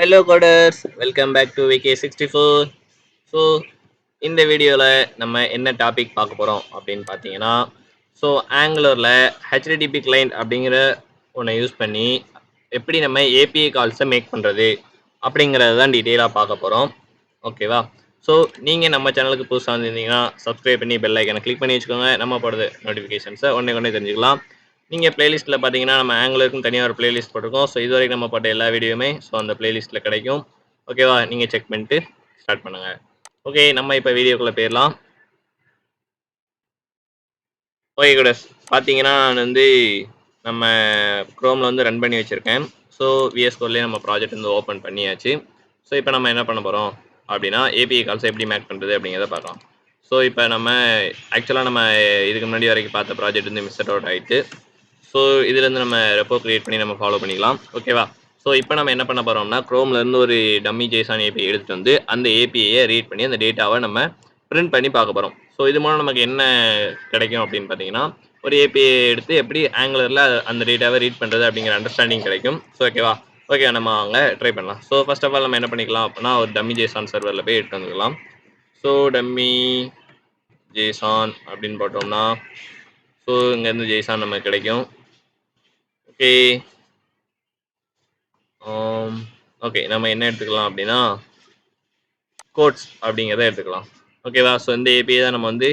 Hello coders welcome back to VK sixty four so இந்த வீடியோவில் நம்ம என்ன டாபிக் பார்க்க போகிறோம் அப்படின்னு பார்த்தீங்கன்னா ஸோ ஆங்குலரில் ஹெச்டிடிபி கிளைண்ட் அப்படிங்கிற ஒன்றை யூஸ் பண்ணி எப்படி நம்ம ஏபிஐ கால்ஸை மேக் பண்ணுறது அப்படிங்கிறத தான் டீட்டெயிலாக பார்க்க போகிறோம் ஓகேவா ஸோ நீங்கள் நம்ம சேனலுக்கு புதுசாக வந்திருந்தீங்கன்னா சப்ஸ்கிரைப் பண்ணி பெல் ஐக்கனை கிளிக் பண்ணி வச்சுக்கோங்க. நம்ம போடுறது நோட்டிஃபிகேஷன்ஸை உடனே உடனே தெரிஞ்சுக்கலாம். நீங்கள் பிளேலிஸ்ட்டில் பார்த்தீங்கன்னா நம்ம ஆங்கிலருக்கும் தனியாக ஒரு பிளேலிஸ்ட் போட்டிருக்கோம். ஸோ இது வரைக்கும் நம்ம போட்ட எல்லா வீடியோவுமே ஸோ அந்த பிளேலிஸ்ட்டில் கிடைக்கும். ஓகேவா நீங்கள் செக் பண்ணிட்டு ஸ்டார்ட் பண்ணுங்கள் ஓகே நம்ம இப்போ வீடியோக்குள்ளே போயிடலாம். ஓகே கூட பார்த்தீங்கன்னா நான் வந்து நம்ம க்ரோமில் வந்து ரன் பண்ணி வச்சுருக்கேன். ஸோ விஎஸ்கோர்லேயே நம்ம ப்ராஜெக்ட் வந்து ஓப்பன் பண்ணியாச்சு. ஸோ இப்போ நம்ம என்ன பண்ண போகிறோம் அப்படின்னா ஏபிஐ கால்ஸை எப்படி மேக் பண்ணுறது அப்படிங்கிறத பார்க்கலாம். ஸோ இப்போ நம்ம ஆக்சுவலாக நம்ம இதுக்கு முன்னாடி வரைக்கும் பார்த்த ப்ராஜெக்ட் வந்து மிஸ் அவுட் ஆகிட்டு ஸோ இதுலேருந்து நம்ம ரெப்போ க்ரியேட் பண்ணி நம்ம ஃபாலோ பண்ணிக்கலாம். ஓகேவா ஸோ இப்போ நம்ம என்ன பண்ண போகிறோம்னா க்ரோம்லேருந்து ஒரு டம்மி ஜேசான் ஏபிஐ எடுத்துகிட்டு வந்து அந்த ஏபிஐயை ரீட் பண்ணி அந்த டேட்டாவை நம்ம பிரிண்ட் பண்ணி பார்க்க போகிறோம் ஸோ இது மூலம் நமக்கு என்ன கிடைக்கும் அப்படின்னு பார்த்தீங்கன்னா ஒரு ஏபிஐ எடுத்து எப்படி ஆங்குலரில் அந்த டேட்டாவை ரீட் பண்ணுறது அப்படிங்கிற அண்டர்ஸ்டாண்டிங் கிடைக்கும். ஸோ ஓகேவா ஓகே நம்ம அவங்க ட்ரை பண்ணலாம். ஸோ ஃபர்ஸ்ட் ஆஃப் ஆல் நம்ம என்ன பண்ணிக்கலாம் அப்படின்னா ஒரு டம்மி ஜேசான் சர்வரில் போய் எடுத்து வந்துக்கலாம். ஸோ டம்மி ஜேசான் அப்படின்னு போட்டோம்னா ஸோ இங்கேருந்து ஜெய்சான் நமக்கு கிடைக்கும். ஓகே ஓகே um, நம்ம என்ன எடுத்துக்கலாம் அப்படின்னா கோட்ஸ் அப்படிங்கிறத எடுத்துக்கலாம். ஓகேவா ஸோ இந்த ஏபிஐ தான் நம்ம வந்து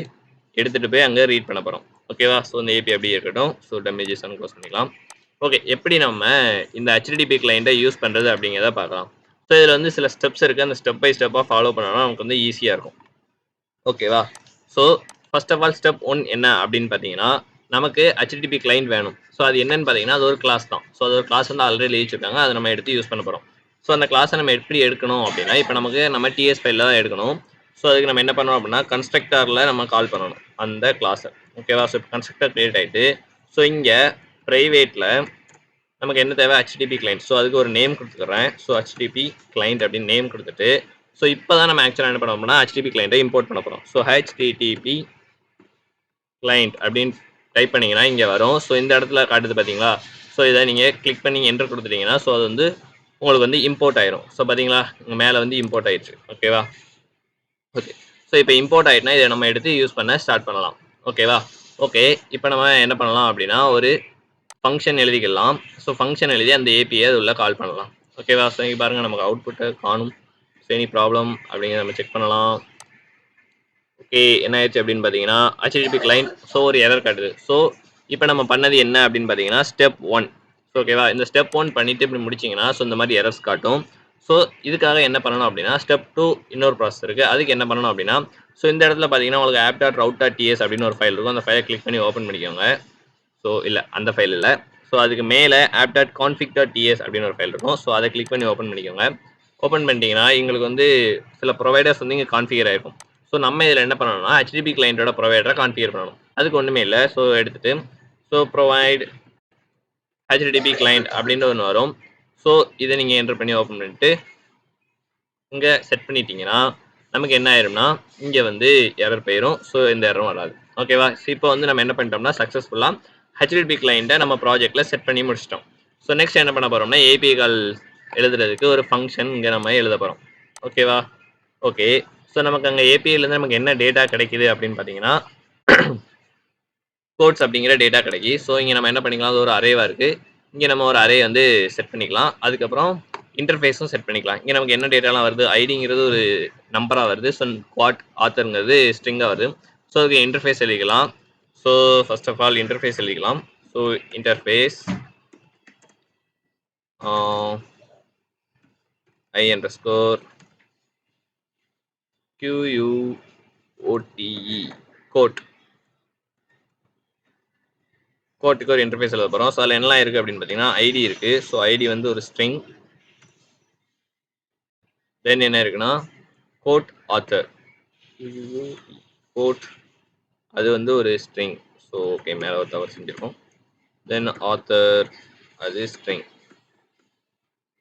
எடுத்துகிட்டு போய் அங்கே ரீட் பண்ண போகிறோம் ஓகேவா ஸோ இந்த ஏபி அப்படியே இருக்கட்டும். ஸோ டெமேஜஸ் க்ளோஸ் பண்ணிக்கலாம். ஓகே எப்படி நம்ம இந்த ஹெச்டிடிபி கிளைண்ட்டை யூஸ் பண்ணுறது அப்படிங்கிறத பார்க்கலாம். ஸோ இதில் வந்து சில ஸ்டெப்ஸ் இருக்குது அந்த ஸ்டெப் பை ஸ்டெப்பாக ஃபாலோ பண்ணோம்னா நமக்கு வந்து ஈஸியாக இருக்கும். ஓகேவா so first of all step one என்ன அப்படின்னு பார்த்தீங்கன்னா நமக்கு ஹெச்டிபி கிளைண்ட் வேணும். ஸோ அது என்னன்னு பார்த்தீங்கன்னா அது ஒரு கிளாஸ் தான். ஸோ அது ஒரு கிளாஸ் வந்து ஆல்ரெடி எழுதிச்சிருக்காங்க அதை நம்ம எடுத்து யூஸ் பண்ண போகிறோம் ஸோ அந்த கிளாஸை நம்ம எப்படி எடுக்கணும் அப்படின்னா இப்போ நமக்கு நம்ம டிஎஸ் ஃபைலில் தான் எடுக்கணும். ஸோ அதுக்கு நம்ம என்ன பண்ணணும் அப்படின்னா கன்ஸ்ட்ரக்டரில் நம்ம கால் பண்ணணும் அந்த கிளாஸை ஓகேவா ஸோ இப்போ கன்ஸ்ட்ரக்டர் கிரியேட் ஆகிட்டு ஸோ இங்கே ப்ரைவேட்டில் நமக்கு என்ன தேவை? ஹெச்டிபி கிளைண்ட் ஸோ அதுக்கு ஒரு நேம் கொடுத்துக்கிறேன் ஸோ ஹெச்டிபி கிளைண்ட் அப்படின்னு நேம் கொடுத்துட்டு ஸோ இப்போ தான் நம்ம ஆக்சுவலாக என்ன பண்ணோம்னா ஹெச்டிபி கிளைண்ட்டை இம்போர்ட் பண்ண போகிறோம் ஸோ ஹெச்டிடிபி கிளைண்ட் அப்படின்னு டைப் பண்ணிங்கன்னா இங்கே வரும். ஸோ இந்த இடத்துல காட்டுது பார்த்தீங்களா ஸோ இதை நீங்கள் கிளிக் பண்ணி என்டர் கொடுத்துட்டீங்கன்னா ஸோ அது வந்து உங்களுக்கு வந்து இம்போர்ட் ஆயிரும். ஸோ பார்த்தீங்களா இங்கே மேலே வந்து இம்போர்ட் ஆயிடுச்சு. ஓகேவா ஓகே ஸோ இப்போ இம்போர்ட் ஆகிட்டுனா இதை நம்ம எடுத்து யூஸ் பண்ண ஸ்டார்ட் பண்ணலாம். ஓகேவா ஓகே இப்போ நம்ம என்ன பண்ணலாம் அப்படின்னா ஒரு ஃபங்க்ஷன் எழுதிக்கலாம். ஸோ ஃபங்க்ஷன் எழுதி அந்த ஏபிஐ அது உள்ள கால் பண்ணலாம். ஓகேவா ஸோ இங்கே பாருங்கள் நமக்கு அவுட்புட்டை காணும். ஸோ எனி ப்ராப்ளம் அப்படிங்கிற நம்ம செக் பண்ணலாம். ஓகே என்ன ஆயிடுச்சு அப்படின்னு பார்த்தீங்கன்னா ஹெச்டிபி கிளைண்ட் ஸோ ஒரு எரர் காட்டுது. ஸோ இப்போ நம்ம பண்ணது என்ன அப்படின்னு பார்த்தீங்கன்னா ஸ்டெப் ஒன் ஸோ ஓகேவா இந்த ஸ்டெப் ஒன் பண்ணிவிட்டு இப்படி முடிச்சிங்கன்னா ஸோ இந்த மாதிரி எரர்ஸ் காட்டும். ஸோ இதுக்காக என்ன பண்ணணும் அப்படின்னா ஸ்டெப் டூ இன்னொரு ப்ராசஸ் இருக்குது அதுக்கு என்ன பண்ணணும் அப்படின்னா ஸோ இந்த இடத்துல பார்த்தீங்கன்னா உங்களுக்கு app dot route dot TS அப்படின்னு ஒரு ஃபைல் இருக்கும். அந்த ஃபைலை கிளிக் பண்ணி ஓப்பன் பண்ணிக்கோங்க. ஸோ இல்லை அந்த ஃபைல் இல்லை. ஸோ அதுக்கு மேலே app dot config dot TS அப்படின்னு ஒரு ஃபைல் இருக்கும். ஸோ அதை கிளிக் பண்ணி ஓப்பன் பண்ணிக்கோங்க. ஓப்பன் பண்ணிட்டீங்கன்னா எங்களுக்கு வந்து சில ப்ரொவைடர்ஸ் வந்து இங்கே கான்ஃபிகர் ஆகிருக்கும் ஸோ நம்ம இதில் என்ன பண்ணணும்னா ஹெச்டிபி கிளைண்ட்டோட ப்ரொவைடரை கான்ஃபிகர் பண்ணணும். அதுக்கு ஒன்றுமே இல்லை. ஸோ எடுத்துகிட்டு ஸோ ப்ரொவைட் ஹெச்டிபி கிளைண்ட் அப்படின்ற ஒன்று வரும். ஸோ இதை நீங்கள் என்டர் பண்ணி ஓப்பன் பண்ணிட்டு இங்கே செட் பண்ணிட்டீங்கன்னா நமக்கு என்ன ஆயிரும்னா இங்கே வந்து எரர் போயிடும் ஸோ இந்த எரரும் வராது. ஓகேவா ஸோ இப்போ வந்து நம்ம என்ன பண்ணிட்டோம்னா சக்ஸஸ்ஃபுல்லாக ஹெச்டிபி கிளைண்ட்டை நம்ம ப்ராஜெக்ட்டில் செட் பண்ணி முடிச்சிட்டோம். ஸோ நெக்ஸ்ட் என்ன பண்ண போகிறோம்னா ஏபிஐ கால் எழுதுறதுக்கு ஒரு ஃபங்க்ஷன் இங்கே நம்ம எழுத போகிறோம் ஓகேவா ஓகே ஸோ நமக்கு அங்கே ஏபிஐலேருந்து நமக்கு என்ன டேட்டா கிடைக்குது அப்படின்னு பார்த்தீங்கன்னா கோட்ஸ் அப்படிங்கிற டேட்டா கிடைக்கி. ஸோ இங்கே நம்ம என்ன பண்ணிக்கலாம்? அது ஒரு அரேவாக இருக்குது இங்கே நம்ம ஒரு அரே வந்து செட் பண்ணிக்கலாம். அதுக்கப்புறம் இன்டர்ஃபேஸும் செட் பண்ணிக்கலாம். இங்கே நமக்கு என்ன டேட்டாலாம் வருது? ஐடிங்கிறது ஒரு நம்பராக வருது. ஸோ குவாட் ஆத்தருங்கிறது ஸ்ட்ரிங்காக வருது. ஸோ அதுக்கு இன்டர்ஃபேஸ் எழுதிக்கலாம். So first of all interface எழுதிக்கலாம். So interface I underscore Q U O T E quote கோட்டுக்கு ஒரு இன்டர்ஃபேஸ் எழுத போகிறோம் ஸோ அதில் என்னலாம் இருக்குது அப்படின்னு பார்த்தீங்கன்னா ஐடி இருக்குது ஸோ ஐடி வந்து ஒரு ஸ்ட்ரிங் தென் என்ன இருக்குன்னா கோட் ஆத்தர் கோட் அது வந்து ஒரு ஸ்ட்ரிங் ஸோ ஓகே மேலே ஒரு தவறு செஞ்சுருக்கோம். தென் ஆத்தர் அது ஸ்ட்ரிங்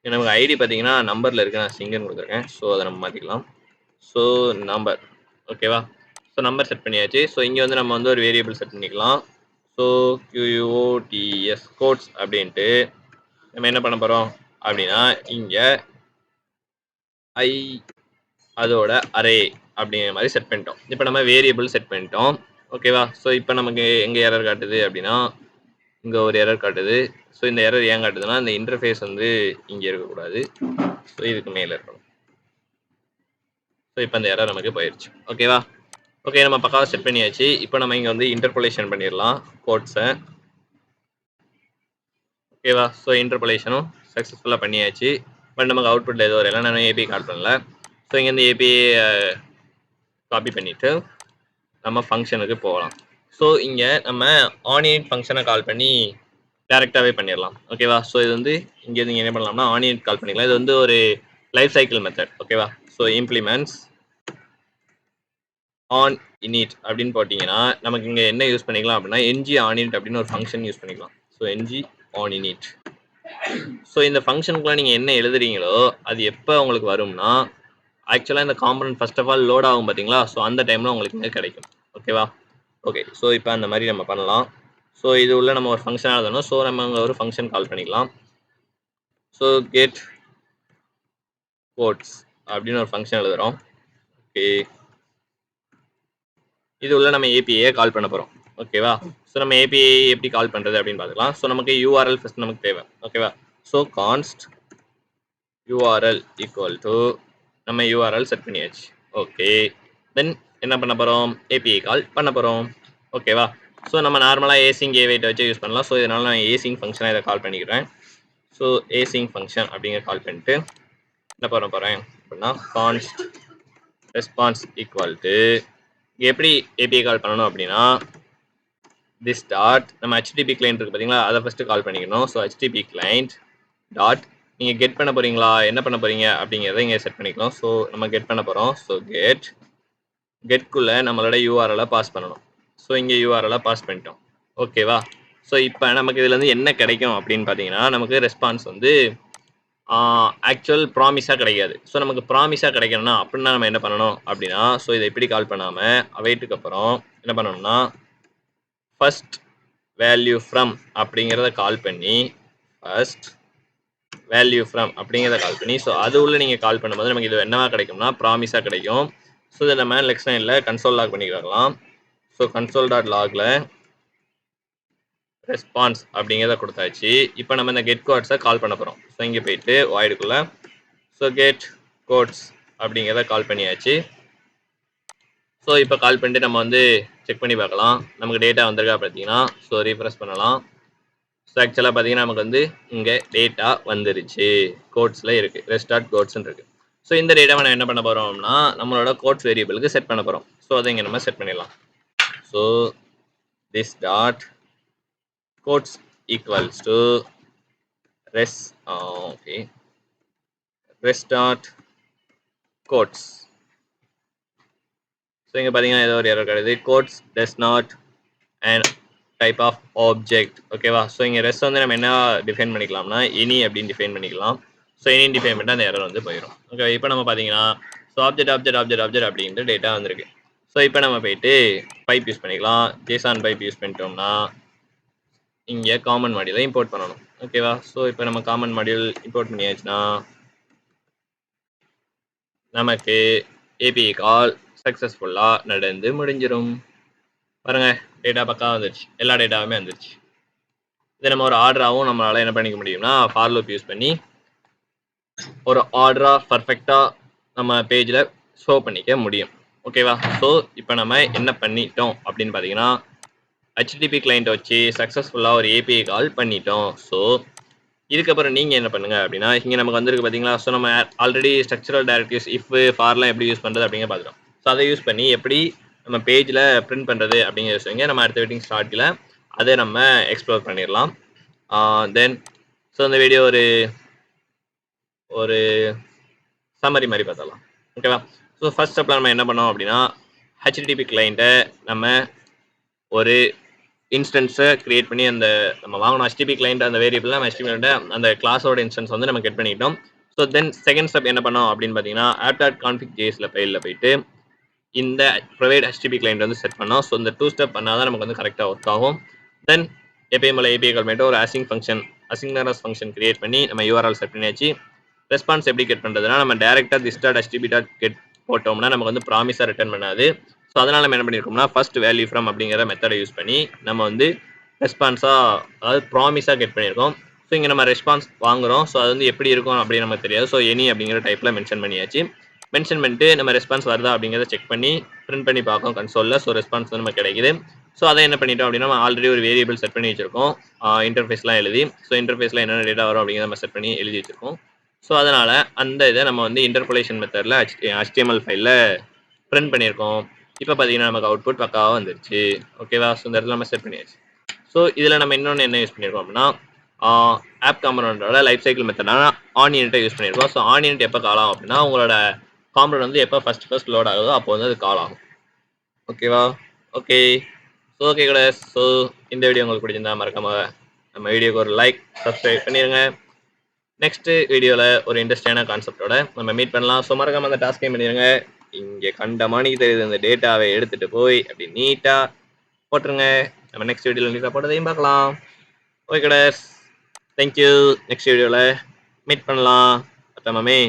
நமக்கு ஐடி பார்த்தீங்கன்னா நம்பரில் இருக்குது நான் சிங்கன் கொடுத்துருக்கேன். ஸோ அதை நம்ம மாற்றிக்கலாம் ஸோ நம்பர் ஓகேவா ஸோ நம்பர் செட் பண்ணியாச்சு. ஸோ இங்கே வந்து நம்ம வந்து ஒரு வேரியபிள் செட் பண்ணிக்கலாம். So Q O T S quotes அப்படின்ட்டு நம்ம என்ன பண்ண போகிறோம் அப்படின்னா இங்கே ஐ அதோட அரே அப்படிங்கிற மாதிரி செட் பண்ணிட்டோம். இப்போ நம்ம வேரியபிள் செட் பண்ணிட்டோம். ஓகேவா ஸோ இப்போ நமக்கு எங்கே எரர் காட்டுது அப்படின்னா இங்கே ஒரு எரர் காட்டுது. ஸோ இந்த எரர் ஏன் காட்டுதுன்னா இந்த இன்டர்ஃபேஸ் வந்து இங்கே இருக்கக்கூடாது. ஸோ இதுக்கு மேலே இருக்கணும். ஸோ இப்போ அந்த எரர் நமக்கு போயிடுச்சு ஓகேவா ஓகே நம்ம பக்காவாக செட் பண்ணியாச்சு. இப்போ நம்ம இங்கே வந்து இன்டர்பொலேஷன் பண்ணிடலாம் கோட்ஸை ஓகேவா ஸோ இன்டர்பொலேஷனும் சக்ஸஸ்ஃபுல்லாக பண்ணியாச்சு. பட் நமக்கு அவுட்புட்டில் எதுவும் வரல நான் ஏபி கால் பண்ணல. ஸோ இங்கேருந்து ஏபி காப்பி பண்ணிவிட்டு நம்ம ஃபங்க்ஷனுக்கு போகலாம். ஸோ இங்கே நம்ம ஆனியட் ஃபங்க்ஷனை கால் பண்ணி டேரெக்டாகவே பண்ணிடலாம். ஓகேவா ஸோ இது வந்து இங்கேருந்து இங்கே என்ன பண்ணலாம்னா ஆனியட் கால் பண்ணிக்கலாம். இது வந்து ஒரு லைஃப் சைக்கிள் மெத்தட் ஓகேவா ஸோ இம்ப்ளிமெண்ட்ஸ் ஆன் இனிட் அப்படின்னு போட்டிங்கன்னா நமக்கு இங்கே என்ன யூஸ் பண்ணிக்கலாம் அப்படின்னா என்ஜி ஆனிட் அப்படின்னு ஒரு ஃபங்க்ஷன் யூஸ் பண்ணிக்கலாம். So NG on init so இந்த ஃபங்க்ஷனுக்குலாம் நீங்கள் என்ன எழுதுறீங்களோ அது எப்போ உங்களுக்கு வரும்னா ஆக்சுவலாக இந்த component first of all load ஆகும் பார்த்தீங்களா ஸோ அந்த டைமில் உங்களுக்கு இங்கே கிடைக்கும். ஓகேவா ஓகே ஸோ இப்போ அந்த மாதிரி நம்ம பண்ணலாம். ஸோ இது உள்ள நம்ம ஒரு ஃபங்க்ஷன் எழுதணும். ஸோ நம்ம அங்கே ஒரு ஃபங்க்ஷன் கால் பண்ணிக்கலாம். ஸோ கெட் கோட்ஸ் அப்படின்னு ஒரு ஃபங்க்ஷன் எழுதுகிறோம் ஓகே இது உள்ள நம்ம ஏபிஐயை கால் பண்ண போகிறோம் ஓகேவா ஸோ நம்ம ஏபிஐ எப்படி கால் பண்ணுறது அப்படின்னு பார்த்துக்கலாம். ஸோ நமக்கு யூஆர்எல் ஃபஸ்ட் நமக்கு தேவை. ஓகேவா so const URL equal to நம்ம யூஆர்எல் செட் பண்ணியாச்சு. ஓகே தென் என்ன பண்ண போகிறோம் ஏபிஐ கால் பண்ண போகிறோம் ஓகேவா ஸோ நம்ம நார்மலாக ஏசிங் ஏவைட்டை வச்சு யூஸ் பண்ணலாம். ஸோ இதனால் நான் ஏசிங் ஃபங்க்ஷனாக இதை கால் பண்ணிக்கிறேன். ஸோ ஏசிங் ஃபங்க்ஷன் அப்படிங்கிற கால் பண்ணிட்டு என்ன பண்ண போகிறேன் அப்படின்னா கான்ஸ்ட் ரெஸ்பான்ஸ் ஈக்குவல் டு எப்படி ஏபிஐ கால் பண்ணணும் அப்படின்னா திஸ் டாட் நம்ம ஹெச்டிபி கிளைண்ட் இருக்கு பார்த்தீங்களா அதை ஃபஸ்ட்டு கால் பண்ணிக்கணும். ஸோ ஹெச்டிபி கிளைண்ட் டாட் நீங்கள் கெட் பண்ண போகிறீங்களா என்ன பண்ண போகிறீங்க அப்படிங்கிறத இங்கே செட் பண்ணிக்கலாம். ஸோ நம்ம கெட் பண்ண போகிறோம் ஸோ கெட் கெட்குள்ளே நம்மளோட யூஆர்எலை பாஸ் பண்ணணும். ஸோ இங்கே யூஆர்எலை பாஸ் பண்ணிட்டோம். ஓகேவா ஸோ இப்போ நமக்கு இதுலேருந்து என்ன கிடைக்கும் அப்படின்னு பார்த்தீங்கன்னா நமக்கு ரெஸ்பான்ஸ் வந்து ஆக்சுவல் ப்ராமிஸாக கிடைக்காது ஸோ நமக்கு ப்ராமிஸாக கிடைக்கணும்னா அப்படின்னா நம்ம என்ன பண்ணணும் அப்படின்னா ஸோ இதை எப்படி கால் பண்ணாமல் அவைட்டுக்கு அப்புறம் என்ன பண்ணணும்னா ஃபஸ்ட் வேல்யூ ஃப்ரம் அப்படிங்கிறத கால் பண்ணி ஃபஸ்ட் வேல்யூ ஃப்ரம் அப்படிங்கிறத கால் பண்ணி ஸோ அது உள்ள நீங்கள் கால் பண்ணும்போது நமக்கு இது என்னவா கிடைக்கும்னா ப்ராமிஸாக கிடைக்கும். ஸோ இதை நம்ம லெக்ஷனில் கன்சோல் லாக் பண்ணிக்கலாம் ஸோ கன்சோல் டாட் லாகில் ரெஸ்பான்ஸ் அப்படிங்கிறத கொடுத்தாச்சு. இப்போ நம்ம இந்த கெட் கோட்ஸை கால் பண்ண போகிறோம் ஸோ இங்கே போயிட்டு வாய்டுக்குள்ளே ஸோ கெட் கோட்ஸ் அப்படிங்கிறத கால் பண்ணியாச்சு. ஸோ இப்போ கால் பண்ணிட்டு நம்ம வந்து செக் பண்ணி பார்க்கலாம். நமக்கு டேட்டா வந்திருக்கா பார்த்தீங்கன்னா ஸோ ரீஃப்ரெஷ் பண்ணலாம். ஸோ ஆக்சுவலாக பார்த்தீங்கன்னா நமக்கு வந்து இங்கே டேட்டா வந்துருச்சு. கோட்ஸில் இருக்குது ரெஸ்டார்ட் கோட்ஸ்ன்னு இருக்குது ஸோ இந்த டேட்டாவை நம்ம என்ன பண்ண போகிறோம்னா நம்மளோட கோட்ஸ் வேரியபிளுக்கு செட் பண்ண போகிறோம் ஸோ அதை இங்கே நம்ம செட் பண்ணிடலாம். So this dot quotes equals to res okay res dot quotes so இங்கே பார்த்தீங்கன்னா ஏதோ ஒரு எரர் கிடையாது quotes does not and type of object ஓகேவா ஸோ இங்கே ரெஸ்ட் வந்து நம்ம என்ன டிஃபைன் பண்ணிக்கலாம்னா எனி அப்படின்னு டிஃபைன் பண்ணிக்கலாம். ஸோ எனி டிஃபைன் பண்ணால் அந்த எரர் வந்து போயிடும் ஓகே இப்போ நம்ம பார்த்தீங்கன்னா so object object object object அப்படின்ட்டு டேட்டா வந்திருக்கு. ஸோ இப்போ நம்ம போயிட்டு பைப் யூஸ் பண்ணிக்கலாம். ஜேசான் பைப் யூஸ் பண்ணிட்டோம்னா இங்கே காமன் மாடியூலை இம்போர்ட் பண்ணணும். ஓகேவா ஸோ இப்போ நம்ம காமன் மாடியூல் இம்போர்ட் பண்ணியாச்சுன்னா நமக்கு ஏபிஐ கால் சக்ஸஸ்ஃபுல்லாக நடந்து முடிஞ்சிடும் பாருங்க டேட்டா பக்கம் வந்துருச்சு. எல்லா டேட்டாவுமே வந்துருச்சு. இதை நம்ம ஒரு ஆர்டராகவும் நம்மளால் என்ன பண்ணிக்க முடியும்னா ஃபார்லூப் யூஸ் பண்ணி ஒரு ஆர்டராக பர்ஃபெக்டாக நம்ம பேஜில் ஷோ பண்ணிக்க முடியும். ஓகேவா ஸோ இப்போ நம்ம என்ன பண்ணிட்டோம் அப்படின்னு பார்த்தீங்கன்னா ஹெச்டிபி கிளைண்ட் வச்சு சக்ஸஸ்ஃபுல்லாக ஒரு ஏபிஐ கால் பண்ணிட்டோம். ஸோ இதுக்கப்புறம் நீங்கள் என்ன பண்ணுங்க அப்படின்னா இங்கே நமக்கு வந்திருக்கு பார்த்தீங்களா ஸோ நம்ம ஆல்ரெடி ஸ்ட்ரக்சரல் டேரக்டிவ்ஸ் இஃப் ஃபார்லாம் எப்படி யூஸ் பண்ணுறது அப்படிங்க பார்த்துட்டோம் ஸோ அதை யூஸ் பண்ணி எப்படி நம்ம பேஜில் பிரிண்ட் பண்ணுறது அப்படிங்கிற விஷயங்க நம்ம அடுத்த வீட்டிங் ஸ்டார்ட்டில் அதை நம்ம எக்ஸ்ப்ளோர் பண்ணிடலாம். தென் ஸோ இந்த வீடியோ ஒரு ஒரு சம்மரி மாதிரி பார்த்தலாம் ஓகேவா ஸோ ஃபர்ஸ்ட் ஸ்டெப்பில் நம்ம என்ன பண்ணோம் அப்படின்னா ஹெச்டிடிபி கிளைண்ட்டை நம்ம ஒரு இன்ஸ்டன்ஸை கிரியேட் பண்ணி அந்த நம்ம வாங்கின ஹெச்டிபி கிளைண்ட் அந்த வேரியபிள் நம்ம ஹெச்டிபி அந்த கிளாஸோட இன்ஸ்டன்ஸ் வந்து நம்ம கெட் பண்ணிக்கிட்டோம். ஸோ தென் செகண்ட் ஸ்டெப் என்ன பண்ணோம் அப்படின்னு பார்த்தீங்கன்னா ஆப்டாட் கான்ஃபிக் ஜேஸில் ஃபைலில் போயிட்டு இந்த ப்ரைவேட் ஹெச்டிபி கிளைண்ட் வந்து செட் பண்ணோம். ஸோ இந்த டூ ஸ்டெப் பண்ணால் தான் நமக்கு வந்து கரெக்டாக ஒர்க் ஆகும். தென் ஏபிஎம்ல ஏபிஐ கால்மேட்டு ஒரு async function asynchronous function create பண்ணி நம்ம யூஆர்எல் செட் பண்ணியாச்சு. ரெஸ்பான்ஸ் எப்படி கெட் பண்ணுறதுனா நம்ம டேரெக்டாக this dot HTTP dot get போட்டோம்னா நமக்கு வந்து ப்ராமிஸாக ரிட்டர்ன் பண்ணாது. ஸோ அதனால் நம்ம என்ன பண்ணியிருக்கோம்னா ஃபர்ஸ்ட் வேல்யூ ஃப்ரம் அப்படிங்கிற மெத்தடை யூஸ் பண்ணி நம்ம வந்து ரெஸ்பான்ஸாக அதாவது ப்ராமிஸாக கெட் பண்ணியிருக்கோம் ஸோ இங்கே நம்ம ரெஸ்பான்ஸ் வாங்குறோம். ஸோ அது வந்து எப்படி இருக்கும் அப்படின்னு நமக்கு தெரியாது. ஸோ எனி அப்படிங்கிற டைப்பில் மென்ஷன் பண்ணியாச்சு. மென்ஷன் பண்ணிட்டு நம்ம ரெஸ்பான்ஸ் வருதா அப்படிங்கிறத செக் பண்ணி பிரிண்ட் பண்ணி பார்க்கோம் கன்சோலில் ஸோ ரெஸ்பான்ஸ் வந்து நம்ம கிடைக்குது. ஸோ அதை என்ன பண்ணிட்டோம் அப்படின்னா நம்ம ஆல்ரெடி ஒரு வேரியபிள் செட் பண்ணி வச்சிருக்கோம். இன்டர்ஃபேஸ்லாம் எழுதி. ஸோ இன்டர்ஃபேஸில் என்னென்ன டேட்டா வரும் அப்படிங்கிறத நம்ம செட் பண்ணி எழுதி வச்சிருக்கோம். ஸோ அதனால் அந்த இதை நம்ம வந்து இன்டர்போலேஷன் மெத்தடில் ஹெச்டிஎம்எல் ஃபைலில் பிரிண்ட் பண்ணியிருக்கோம் இப்போ பார்த்தீங்கன்னா நமக்கு அவுட்புட் பக்காவாக வந்துருச்சு. ஓகேவா ஸோ இந்த இடத்துல நம்ம செட் பண்ணியாச்சு. ஸோ இதில் நம்ம இன்னொன்று என்ன யூஸ் பண்ணியிருக்கோம் அப்படின்னா ஆப் காம்பனண்டோட லைஃப் சைக்கிள் மெத்தடான ஆன் யூனிட்டை யூஸ் பண்ணியிருக்கோம் ஸோ ஆன் யூனிட் எப்போ கால் ஆகும் அப்படின்னா உங்களோட காம்பனண்ட் வந்து எப்போ ஃபஸ்ட் ஃபஸ்ட் லோட் ஆகுதோ அப்போ வந்து அது கால் ஆகும். ஓகேவா ஓகே ஸோ ஓகே கூட ஸோ இந்த வீடியோ உங்களுக்கு பிடிச்சிருந்தா மறக்காம நம்ம வீடியோக்கு ஒரு லைக் சப்ஸ்கிரைப் பண்ணிடுங்க நெக்ஸ்ட் வீடியோவில் ஒரு இன்ட்ரெஸ்டான கான்செப்டோட நம்ம மீட் பண்ணலாம். ஸோ மறக்காம அந்த டாஸ்கையும் பண்ணிடுங்க இங்கே கண்ட மாணிக்கு தெரியுது இந்த டேட்டாவை எடுத்துட்டு போய் அப்படி நீட்டாக போட்டுருங்க. நம்ம நெக்ஸ்ட் வீடியோவில் நீட்டாக போட்டதையும் பார்க்கலாம். ஓகே கடஸ் தேங்க்யூ நெக்ஸ்ட் வீடியோவில் மீட் பண்ணலாம். அத்தமாமே